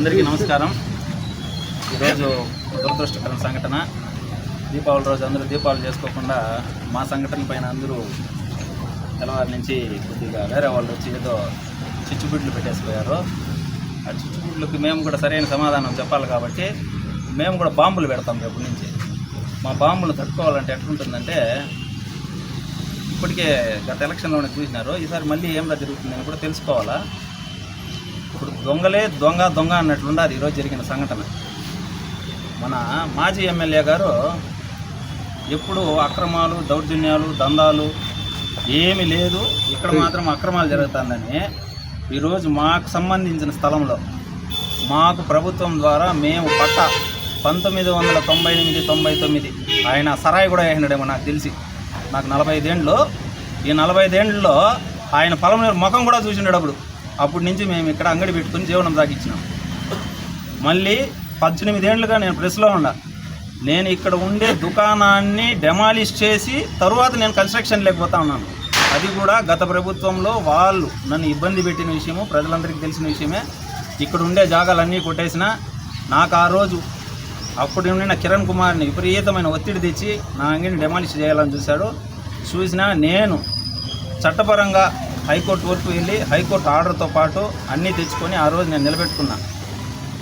అందరికీ నమస్కారం. ఈరోజు దురదృష్టకరం సంఘటన. దీపావళి రోజు అందరూ దీపావళి చేసుకోకుండా మా సంఘటన పైన అందరూ తెల్లవారి నుంచి కొద్దిగా వేరే వాళ్ళు వచ్చి ఏదో చిచ్చుబిడ్లు పెట్టేసిపోయారు. ఆ చిచ్చుబిడ్లకి మేము కూడా సరైన సమాధానం చెప్పాలి కాబట్టి మేము కూడా బాంబులు పెడతాం రేపు నుంచి. మా బాంబులు తట్టుకోవాలంటే ఎట్లుంటుందంటే ఇప్పటికే గత ఎలక్షన్లోనే చూసినారు. ఈసారి మళ్ళీ ఏం జరుగుతుందని కూడా తెలుసుకోవాలా? ఇప్పుడు దొంగలే దొంగ దొంగ అన్నట్లుండాలి ఈరోజు జరిగిన సంఘటన. మన మాజీ ఎమ్మెల్యే గారు ఎప్పుడు అక్రమాలు దౌర్జన్యాలు దందాలు ఏమీ లేదు. ఇక్కడ మాత్రం అక్రమాలు జరుగుతుందని ఈరోజు మాకు సంబంధించిన స్థలంలో మాకు ప్రభుత్వం ద్వారా మేము పట్ట పంతొమ్మిది వందల తొంభై ఎనిమిది తొంభై తొమ్మిది ఆయన సరాయి కూడా వేసినాడేమో నాకు తెలిసి. నాకు నలభై ఐదేండ్లు. ఈ నలభై ఐదేండ్లలో ఆయన పొలం ముఖం కూడా చూసినాడు అప్పుడు అప్పటి నుంచి మేము ఇక్కడ అంగడి పెట్టుకుని జీవనం సాగించినాం. మళ్ళీ పద్దెనిమిదేండ్లుగా నేను ప్రెస్లో ఉండ. నేను ఇక్కడ ఉండే దుకాణాన్ని డెమాలిష్ చేసి తరువాత నేను కన్స్ట్రక్షన్ లేకపోతా ఉన్నాను. అది కూడా గత ప్రభుత్వంలో వాళ్ళు నన్ను ఇబ్బంది పెట్టిన విషయము ప్రజలందరికీ తెలిసిన విషయమే. ఇక్కడ ఉండే జాగాలన్నీ కొట్టేసిన నాకు ఆ రోజు అప్పుడు ఉండిన కిరణ్ కుమార్ని విపరీతమైన ఒత్తిడి తెచ్చి నా అంగిని డెమాలిష్ చేయాలని చూశాడు. చూసినా నేను చట్టపరంగా హైకోర్టు వరకు వెళ్ళి హైకోర్టు ఆర్డర్తో పాటు అన్నీ తెచ్చుకొని ఆ రోజు నేను నిలబెట్టుకున్నా.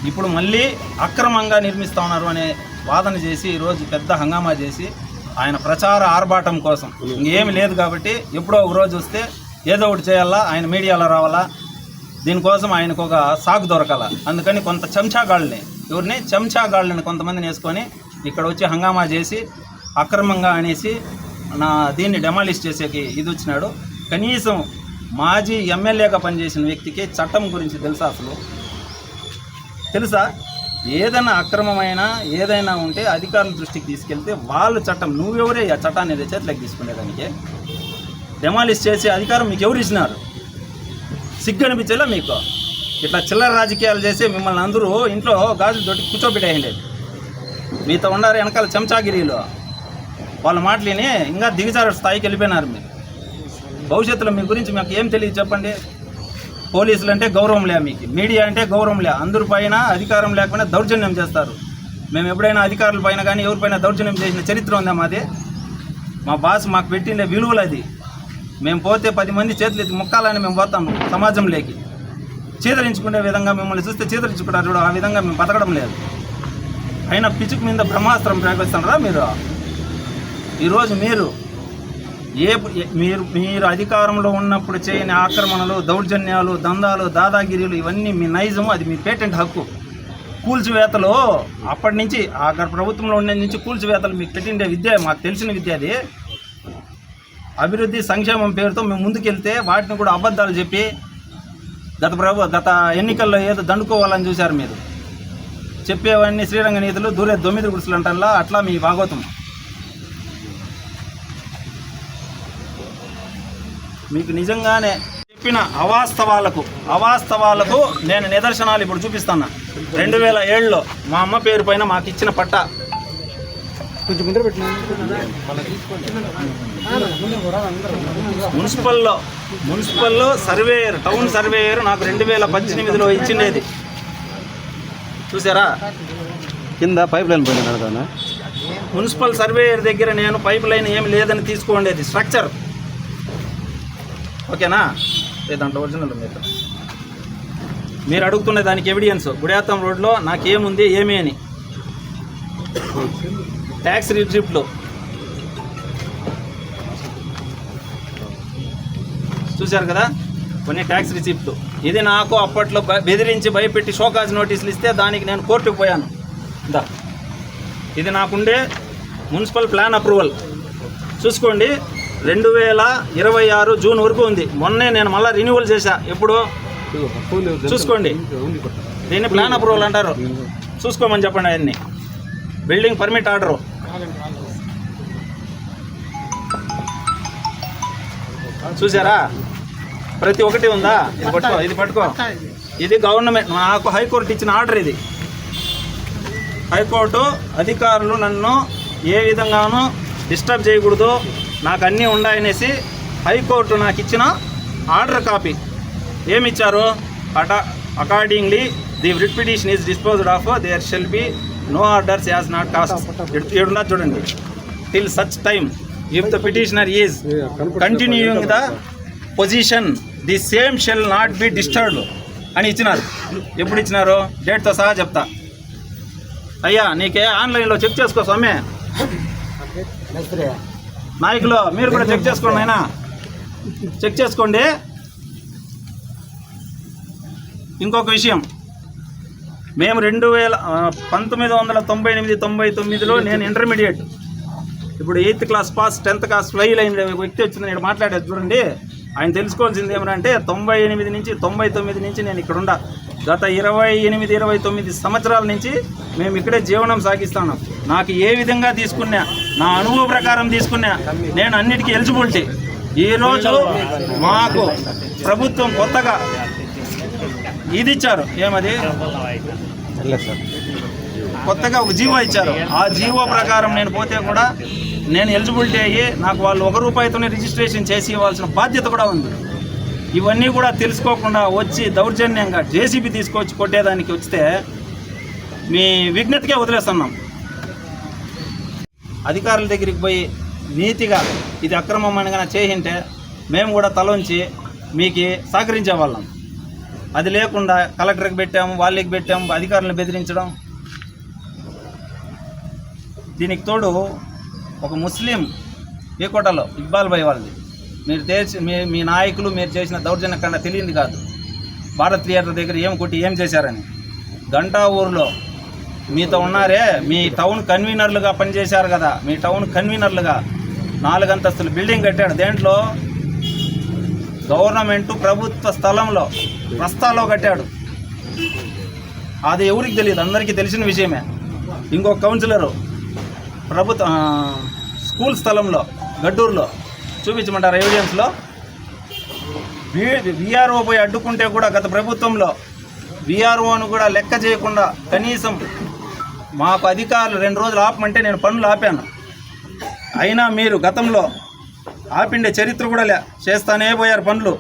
ఇప్పుడు మళ్ళీ అక్రమంగా నిర్మిస్తా ఉన్నారు అనే వాదన చేసి ఈరోజు పెద్ద హంగామా చేసి ఆయన ప్రచార ఆర్భాటం కోసం. ఇంకేమి లేదు కాబట్టి ఎప్పుడో ఒక రోజు వస్తే ఏదో ఒకటి చేయాలా ఆయన మీడియాలో రావాలా దీనికోసం ఆయనకు ఒక సాగు దొరకాల. అందుకని కొంత చెంచాగాళ్ళని ఎవరిని? చెంచాగాళ్ళని కొంతమందిని వేసుకొని ఇక్కడ వచ్చి హంగామా చేసి అక్రమంగా అనేసి నా దీన్ని డెమాలిష్ చేసేకి ఇది వచ్చినాడు. కనీసం మాజీ ఎమ్మెల్యేగా పనిచేసిన వ్యక్తికి చట్టం గురించి తెలుసా అసలు? తెలుసా? ఏదైనా అక్రమమైన ఏదైనా ఉంటే అధికారుల దృష్టికి తీసుకెళ్తే వాళ్ళు చట్టం నువ్వెవరే ఆ చట్టాన్ని అనేది చేతిలోకి తీసుకునేదానికి? డెమాలిష్ చేసే అధికారం మీకు ఎవరు ఇచ్చినారు? సిగ్గనిపించేలా మీకు? ఇట్లా చిల్లర రాజకీయాలు చేసి మిమ్మల్ని అందరూ ఇంట్లో గాజులు తోటి కూర్చోబెట్టేయండి. మీతో ఉన్నారు వెనకాల చెంచాగిరిలో. వాళ్ళ మాటలిని ఇంకా దిగజారు స్థాయికి వెళ్ళిపోయినారు మీరు. భవిష్యత్తులో మీ గురించి మాకు ఏం తెలియదు చెప్పండి. పోలీసులు అంటే గౌరవం లే మీకు. మీడియా అంటే గౌరవం లే అందరి పైన అధికారం లేకపోయినా దౌర్జన్యం చేస్తారు. మేము ఎప్పుడైనా అధికారుల పైన కానీ ఎవరిపైన దౌర్జన్యం చేసిన చరిత్ర ఉందా మాది? మా బాస్ మాకు పెట్టిండే విలువలు అది. మేము పోతే పది మంది చేతులు ఎత్తి ముక్కాలని మేము పోతాం సమాజంలోకి. చీదరించుకునే విధంగా మిమ్మల్ని చూస్తే చీదరించుకుంటారు చూడ ఆ విధంగా మేము బతకడం లేదు. అయినా పిచ్చుకు మీద బ్రహ్మాస్త్రం ప్రయోగిస్తున్నారా మీరు? ఈరోజు మీరు ఏ ఏ- మీరు మీరు అధికారంలో ఉన్నప్పుడు చేయని ఆక్రమణలు దౌర్జన్యాలు దందాలు దాదాగిరీలు ఇవన్నీ మీ నైజము అది మీ పేటెంట్ హక్కు. కూల్చివేతలు అప్పటి నుంచి అక్కడ ప్రభుత్వంలో ఉండే నుంచి కూల్చివేతలు మీకు పెట్టిండే విద్య మాకు తెలిసిన విద్య అది. అభివృద్ధి సంక్షేమం పేరుతో మేము ముందుకెళ్తే వాటిని కూడా అబద్ధాలు చెప్పి గత ప్రభు గత ఎన్నికల్లో ఏదో దండుకోవాలని చూశారు మీరు. చెప్పేవన్నీ శ్రీరంగ నీతులు దూరే దొమ్మిది గుడుసులు అంటారా అట్లా మీ భాగవతం మీకు నిజంగానే చెప్పిన అవాస్తవాలకు అవాస్తవాలకు నేను నిదర్శనాలు ఇప్పుడు చూపిస్తాను. రెండు వేల ఏడులో మా అమ్మ పేరు పైన మాకు ఇచ్చిన పట్ట. కొంచెం ముందర పెట్టిన మున్సిపల్లో మున్సిపల్లో సర్వేయర్ టౌన్ సర్వేయర్ నాకు రెండు వేల పద్దెనిమిదిలో ఇచ్చిండేది. చూసారా? కింద పైప్ లైన్ పోయిన మున్సిపల్ సర్వేయర్ దగ్గర నేను పైప్ లైన్ ఏమి లేదని తీసుకోండేది స్ట్రక్చర్. ఓకేనా? దాంట్లో ఒరిజినల్ ఉంది ఇక్కడ. మీరు అడుగుతున్న దానికి ఎవిడియన్స్ గుడియాతం రోడ్లో నాకేముంది ఏమి అని. ట్యాక్స్ రిసిప్ట్లు చూశారు కదా? కొన్ని ట్యాక్స్ రిసిప్ట్లు ఇది నాకు అప్పట్లో బెదిరించి భయపెట్టి షోకాజ్ నోటీసులు ఇస్తే దానికి నేను కోర్టుకు పోయాను. దా. ఇది నాకుండే మున్సిపల్ ప్లాన్ అప్రూవల్. చూసుకోండి. రెండు వేల ఇరవై ఆరు జూన్ వరకు ఉంది. మొన్నే నేను మళ్ళీ రెన్యువల్ చేశా. ఎప్పుడు? చూసుకోండి. దీన్ని ప్లాన్ అప్రూవల్ అంటారు. చూసుకోమని చెప్పండి ఆయన్ని. బిల్డింగ్ పర్మిట్ ఆర్డరు చూసారా ప్రతి ఒక్కటి ఉందా? ఇది పట్టుకో ఇది పట్టుకో. ఇది గవర్నమెంట్ నాకు హైకోర్టు ఇచ్చిన ఆర్డర్ ఇది. హైకోర్టు అధికారులు నన్ను ఏ విధంగానూ డిస్టర్బ్ చేయకూడదు. నాకు అన్నీ ఉన్నాయనేసి హైకోర్టు నాకు ఇచ్చిన ఆర్డర్ కాపీ. ఏమిచ్చారు? అట accordingly the writ petition is disposed of there shall be no orders as not cost ఏడున్నా చూడండి. Till such time if the petitioner is continuing the position the same shall not be disturbed అని ఇచ్చినారు. ఎప్పుడు ఇచ్చినారు? డేట్తో సహా చెప్తా. అయ్యా నీకే ఆన్లైన్లో చెక్ చేసుకో స్వామి. నాయకులు మీరు కూడా చెక్ చేసుకోండి అయినా చెక్ చేసుకోండి. ఇంకొక విషయం. మేము రెండు వేల పంతొమ్మిది వందల తొంభై ఎనిమిది తొంభై తొమ్మిదిలో నేను ఇంటర్మీడియట్ ఇప్పుడు eighth class pass tenth class fail అయిన వ్యక్తి వచ్చింది నేను మాట్లాడేది చూడండి. ఆయన తెలుసుకోవాల్సింది ఏమంటే తొంభై ఎనిమిది నుంచి తొంభై తొమ్మిది నుంచి నేను ఇక్కడ ఉండా. గత ఇరవై ఎనిమిది ఇరవై తొమ్మిది సంవత్సరాల నుంచి మేము ఇక్కడే జీవనం సాగిస్తున్నాం నాకు ఏ విధంగా తీసుకున్నా నా అనుభవ ప్రకారం తీసుకున్న నేను అన్నిటికీ ఎలిజిబిలిటీ. ఈరోజు మాకు ప్రభుత్వం కొత్తగా ఇది ఇచ్చారు. ఏమది? కొత్తగా ఒక జీవో ఇచ్చారు. ఆ జీవో ప్రకారం నేను పోతే కూడా నేను ఎలిజిబిలిటీ అయ్యి నాకు వాళ్ళు ఒక రూపాయితోనే రిజిస్ట్రేషన్ చేసి ఇవ్వాల్సిన బాధ్యత కూడా ఉంది. ఇవన్నీ కూడా తెలుసుకోకుండా వచ్చి దౌర్జన్యంగా జేసీబీ తీసుకొచ్చి కొట్టేదానికి వస్తే మీ విజ్ఞతకే వదిలేస్తున్నాం. అధికారుల దగ్గరికి పోయి నీతిగా ఇది అక్రమం అనగా చేయింటే మేము కూడా తలంచి మీకు సహకరించే వాళ్ళం అది లేకుండా కలెక్టర్కి పెట్టాము వాళ్ళకి పెట్టాము అధికారులను బెదిరించడం. దీనికి తోడు ఒక ముస్లిం ఏకోటలో ఇక్బాల్ భాయ్ వాళ్ళది. మీరు తెచ్చి మీ మీ నాయకులు మీరు చేసిన దౌర్జన్య కన్నా తెలియంది కాదు. భారత్ థియేటర్ దగ్గర ఏం కొట్టి ఏం చేశారని. గంటా ఊరిలో మీతో ఉన్నారే మీ టౌన్ కన్వీనర్లుగా పనిచేశారు కదా మీ టౌన్ కన్వీనర్లుగా. నాలుగంతస్తులు బిల్డింగ్ కట్టాడు. దేంట్లో? గవర్నమెంట్ ప్రభుత్వ స్థలంలో ప్రస్తాలో కట్టాడు. అది ఎవరికి తెలియదు అందరికీ తెలిసిన విషయమే. ఇంకో కౌన్సిలరు ప్రభుత్వ స్కూల్ స్థలంలో గడ్డూరులో చూపించమంటారు ఎవిడెన్స్లో విఆర్ఓ పోయి అడ్డుకుంటే కూడా గత ప్రభుత్వంలో విఆర్ఓను కూడా లెక్క చేయకుండా కనీసం మాకు అధికారులు రెండు రోజులు ఆపమంటే నేను పనులు ఆపాను. అయినా మీరు గతంలో ఆపిండే చరిత్ర కూడా లే చేస్తానే పోయారు పనులు.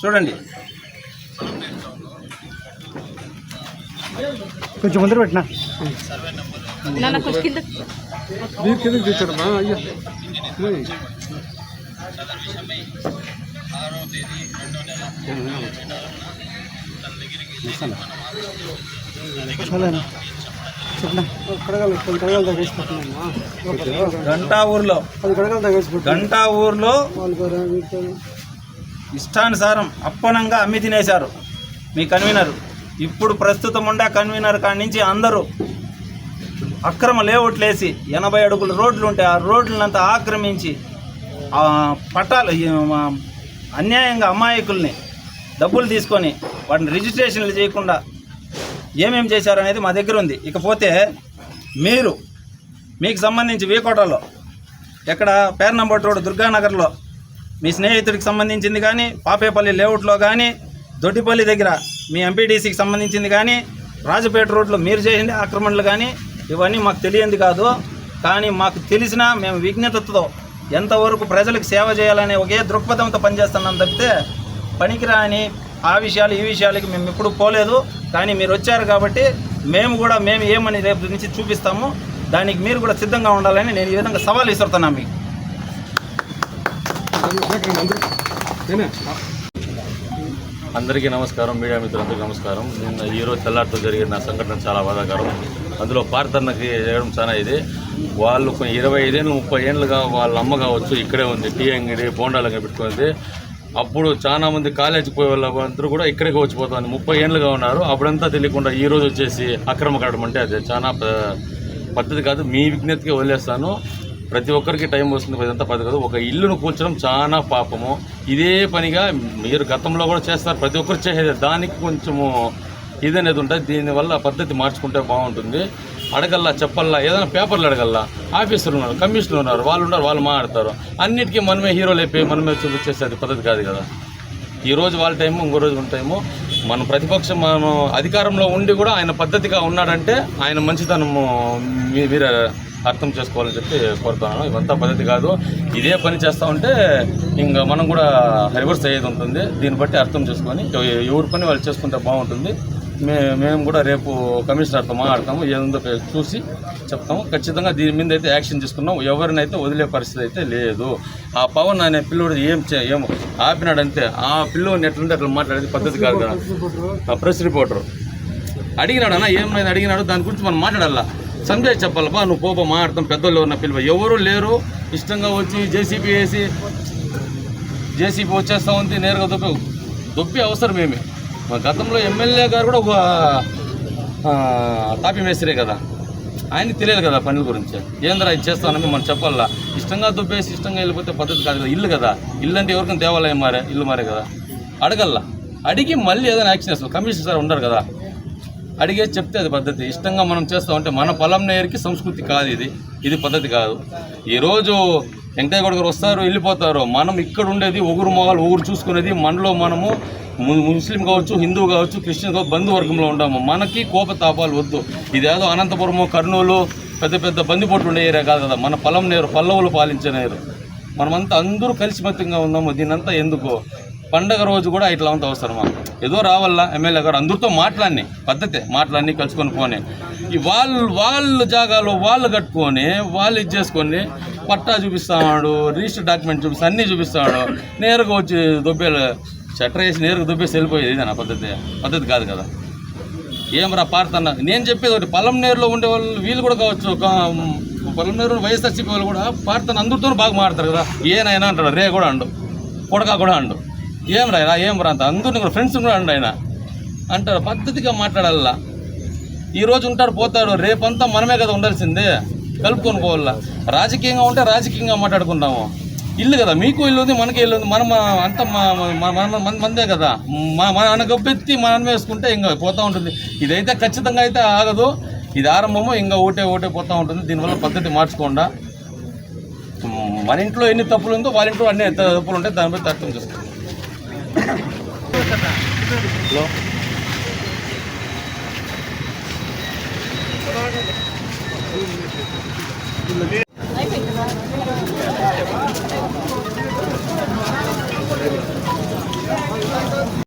చూడండి. కొంచెం ముందర పెట్టినా? గంటా ఊర్లో. గంటా ఊర్లో ఇష్టానుసారం అప్పనంగా అమ్మి తినేశారు. మీ కన్వీనర్. ఇప్పుడు ప్రస్తుతం ఉండే కన్వీనర్ కాడి నుంచి అందరూ అక్రమ లేఅవుట్లు వేసి ఎనభై అడుగుల రోడ్లు ఉంటే ఆ రోడ్లనంతా ఆక్రమించి పట్టాలు అన్యాయంగా అమాయకుల్ని డబ్బులు తీసుకొని వాటిని రిజిస్ట్రేషన్లు చేయకుండా ఏమేం చేశారనేది మా దగ్గర ఉంది. ఇకపోతే మీరు మీకు సంబంధించి వీకోటలో ఎక్కడ పేర్నంబట్ రోడ్ దుర్గానగర్లో మీ స్నేహితుడికి సంబంధించింది కానీ పాపేపల్లి లేఅవుట్లో కానీ దొడ్డిపల్లి దగ్గర మీ ఎంపీటీసీకి సంబంధించింది కానీ రాజపేట రోడ్లో మీరు చేసింది ఆక్రమణలు కానీ ఇవన్నీ మాకు తెలియంది కాదు. కానీ మాకు తెలిసిన మేము విజ్ఞతతో ఎంతవరకు ప్రజలకు సేవ చేయాలనే ఒకే దృక్పథంతో పనిచేస్తున్నాం తప్పితే పనికిరాని ఆ విషయాలు ఈ విషయాలకి మేము ఎప్పుడు పోలేదు. కానీ మీరు వచ్చారు కాబట్టి మేము కూడా మేము ఏమని రేపు నుంచి చూపిస్తాము. దానికి మీరు కూడా సిద్ధంగా ఉండాలని నేను ఈ విధంగా సవాల్ విసురుతున్నాను మీకు. అందరికీ నమస్కారం మీడియా మిత్రులందరికీ నమస్కారం. నిన్న ఈరోజు తెల్లారితో జరిగిన సంఘటన చాలా బాధాకరం. అందులో పార్థన్నకి చేయడం చాలా ఇది. వాళ్ళు ఇరవై ఐదేళ్ళు ముప్పై ఏళ్ళుగా వాళ్ళ అమ్మ కావచ్చు ఇక్కడే ఉంది. టీ అంగడి బోండాలు పెట్టుకుంది. అప్పుడు చాలా మంది కాలేజీకి పోయే వాళ్ళందరూ కూడా ఇక్కడికి వచ్చిపోతాను ముప్పై ఏళ్ళుగా ఉన్నారు. అప్పుడంతా తెలియకుండా ఈ రోజు వచ్చేసి అక్రమ కట్టడం అంటే అది చాలా ప- పద్ధతి కాదు. మీ విజ్ఞతకి వదిలేస్తాను. ప్రతి ఒక్కరికి టైం వస్తుంది. ఇదంతా పద్ధతి కాదు. ఒక ఇల్లును కూల్చడం చాలా పాపము. ఇదే పనిగా మీరు గతంలో కూడా చేస్తారు. ప్రతి ఒక్కరు చేసేది. దానికి కొంచెము ఇది అనేది ఉంటుంది. దీనివల్ల పద్ధతి మార్చుకుంటే బాగుంటుంది. అడగల్లా చెప్పల్లా ఏదైనా పేపర్లు అడగల్లా. ఆఫీసర్లు ఉన్నారు కమిషనర్ ఉన్నారు వాళ్ళు ఉన్నారు వాళ్ళు మాట్లాడతారు. అన్నిటికీ మనమే హీరోలు అయిపోయి మనమే చూపించేసేది పద్ధతి కాదు కదా. ఈ రోజు వాళ్ళ టైము ఇంకో రోజు మన టైము. మన ప్రతిపక్షం మనం అధికారంలో ఉండి కూడా ఆయన పద్ధతిగా ఉన్నాడంటే ఆయన మంచితనము మీరే మీరు అర్థం చేసుకోవాలని చెప్పి కోరుతున్నాను. ఇవంతా పద్ధతి కాదు. ఇదే పని చేస్తూ ఉంటే ఇంకా మనం కూడా రివర్స్ అయ్యేది ఉంటుంది. దీన్ని బట్టి అర్థం చేసుకొని ఎవరి పని వాళ్ళు చేసుకుంటే బాగుంటుంది. మే మేము కూడా రేపు కమిషనర్తో మాట్లాడతాము. ఏదో చూసి చెప్తాము. ఖచ్చితంగా దీని మీద అయితే యాక్షన్ తీసుకున్నాం ఎవరినైతే వదిలే పరిస్థితి అయితే లేదు. ఆ పవన్ అనే పిల్లోడు ఏం చే ఏం ఆపినాడంతే ఆ పిల్లోని ఎట్లుంటే అట్లా మాట్లాడేది పద్ధతి కాదు కదా. ఆ ప్రెస్ రిపోర్టర్. అడిగినాడు అన్న ఏమైనా అడిగినాడు. దాని గురించి మనం మాట్లాడాలా? సంజయ్ చెప్పాలబ్బా నువ్వు పోప మాట్లాడతాం పెద్దోళ్ళు ఎవరిన పిలువ? ఎవరు లేరు. ఇష్టంగా వచ్చి జేసీబీ వేసి జేసీబీ వచ్చేస్తా ఉంది నేరుగా దొప్పి దొప్పి అవసరం ఏమి గతంలో ఎమ్మెల్యే గారు కూడా ఒక తాపి మేస్త్రే కదా. ఆయనకి తెలియదు కదా పనుల గురించి. ఏంద్రా ఇది చేస్తానని మనం చెప్పాలా? ఇష్టంగా దుబ్బేసి ఇష్టంగా వెళ్ళిపోతే పద్ధతి కాదు కదా ఇల్లు కదా. ఇల్లు అంటే ఎవరికైనా దేవాలయం మారే ఇల్లు మారే కదా. అడగల్లా? అడిగి మళ్ళీ ఏదైనా యాక్షన్ చేస్తాం. కమిషనర్ సార్ ఉండరు కదా. అడిగే చెప్తే అది పద్ధతి. ఇష్టంగా మనం చేస్తామంటే మన పొలం నేరికి సంస్కృతి కాదు ఇది. ఇది పద్ధతి కాదు. ఈరోజు వెంకటయ్య గారు వస్తారు వెళ్ళిపోతారు. మనం ఇక్కడ ఉండేది ఒకరు మొగలు ఊరు చూసుకునేది మనలో మనము ముస్లిం కావచ్చు హిందూ కావచ్చు క్రిస్టియన్ కావచ్చు బంధువర్గంలో ఉండాము. మనకి కోపతాపాలు వద్దు. ఇదేదో అనంతపురము కర్నూలు పెద్ద పెద్ద బందిపోట్లు ఉండే ఏరియా కాదు కదా. మన పొలం నేరు పల్లవులు పాలించనేరు మనమంతా అందరూ కలిసిమెత్తంగా ఉన్నాము. దీనంతా ఎందుకు? పండగ రోజు కూడా ఇట్లా అంత అవసరమా? ఏదో రావాలా? ఎమ్మెల్యే గారు అందరితో మాట్లాడి పద్ధతే మాట్లాడి కలుసుకొని పోనీ. ఈ వాళ్ళు వాళ్ళ జాగాలో వాళ్ళు కట్టుకొని వాళ్ళు ఇది చేసుకొని పట్టా చూపిస్తాడు రిజిస్టర్ డాక్యుమెంట్ చూపిస్తా అన్నీ చూపిస్తాడు. నేరుగా వచ్చి దొబ్బేలు షట్టర్ వేసి నేరుగా దుబ్బేసి వెళ్ళిపోయేది ఇదేనా పద్ధతి. పద్ధతి కాదు కదా. ఏం రా పాడుతున్నా నేను చెప్పేది ఒకటి పల్లంనేరులో ఉండే వాళ్ళు వీళ్ళు కూడా కావచ్చు పొలం పల్లంనేరు వైఎస్ఆర్సీపీ వాళ్ళు కూడా పార్తన్న అందరితో బాగా మాడతారు కదా. ఏనైనా అంటాడు రే కూడా అండు కొడక కూడా అండు. ఏం రా ఏం రా అంత? అందరిని కూడా ఫ్రెండ్స్ కూడా అండు ఆయన. అంటారు పద్ధతిగా మాట్లాడాలా ఈరోజు ఉంటాడు పోతాడు రేపంతా మనమే కదా ఉండాల్సిందే. కలుపుకొని పోవాలా. రాజకీయంగా ఉంటే రాజకీయంగా మాట్లాడుకుంటాము ఇల్లు కదా మీకు ఇల్లు ఉంది మనకి ఇల్లు ఉంది. మనం అంత మన మందే కదా. మన మన గబ్బెత్తి మనం వేసుకుంటే ఇంకా పోతూ ఉంటుంది. ఇదైతే ఖచ్చితంగా అయితే ఆగదు. ఇది ఆరంభము ఇంకా ఓటే ఓటే పోతూ ఉంటుంది. దీనివల్ల పద్ధతి మార్చకుండా. మన ఇంట్లో ఎన్ని తప్పులు ఉందో వాళ్ళ ఇంట్లో అన్ని ఎంత తప్పులు ఉంటాయి దాని బట్టి అర్థం చేసుకోండి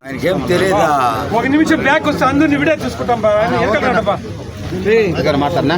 ఆయనకేం తెలియదా? ఒక నిమిషం బ్యాక్ వస్తే అందరిని విడే చూసుకుంటాం బా వెనకాల రండి బా. మాట్లాడినా?